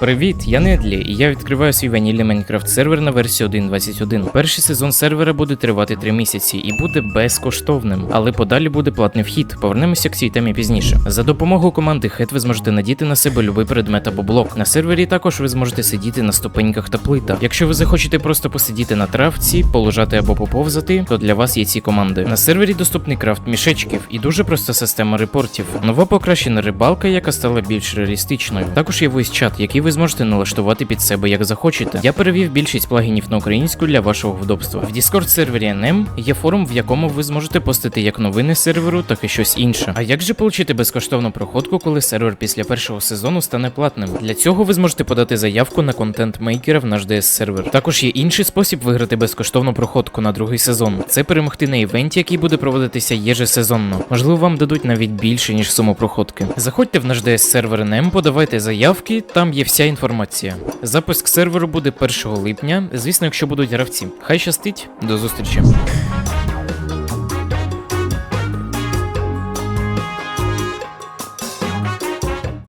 Привіт, я Недлі, і я відкриваю свій ванільний Майнкрафт сервер на версію 1.21. Перший сезон сервера буде тривати 3 місяці і буде безкоштовним, але подалі буде платний вхід. Повернемося к цій темі пізніше. За допомогою команди Head ви зможете надіти на себе любий предмет або блок. На сервері також ви зможете сидіти на ступеньках та плитах. Якщо ви захочете просто посидіти на травці, полежати або поповзати, то для вас є ці команди. На сервері доступний крафт мішечків і дуже проста система репортів. Нова покращена рибалка, яка стала більш реалістичною. Також є voice чат, який ви зможете налаштувати під себе як захочете. Я перевів більшість плагінів на українську для вашого вдобства. В Discord сервері NM є форум, в якому ви зможете постити як новини серверу, так і щось інше. А як же отримати безкоштовну проходку, коли сервер після першого сезону стане платним? Для цього ви зможете подати заявку на контент мейкера в наш DS сервер. Також є інший спосіб виграти безкоштовну проходку на другий сезон. Це перемогти на івенті, який буде проводитися єжесезонно. Можливо, вам дадуть навіть більше, ніж суму проходки. Заходьте в наш DS сервер NM, подавайте заявки, там є вся інформація. Запуск серверу буде 1 липня. Звісно, якщо будуть гравці. Хай щастить, до зустрічі.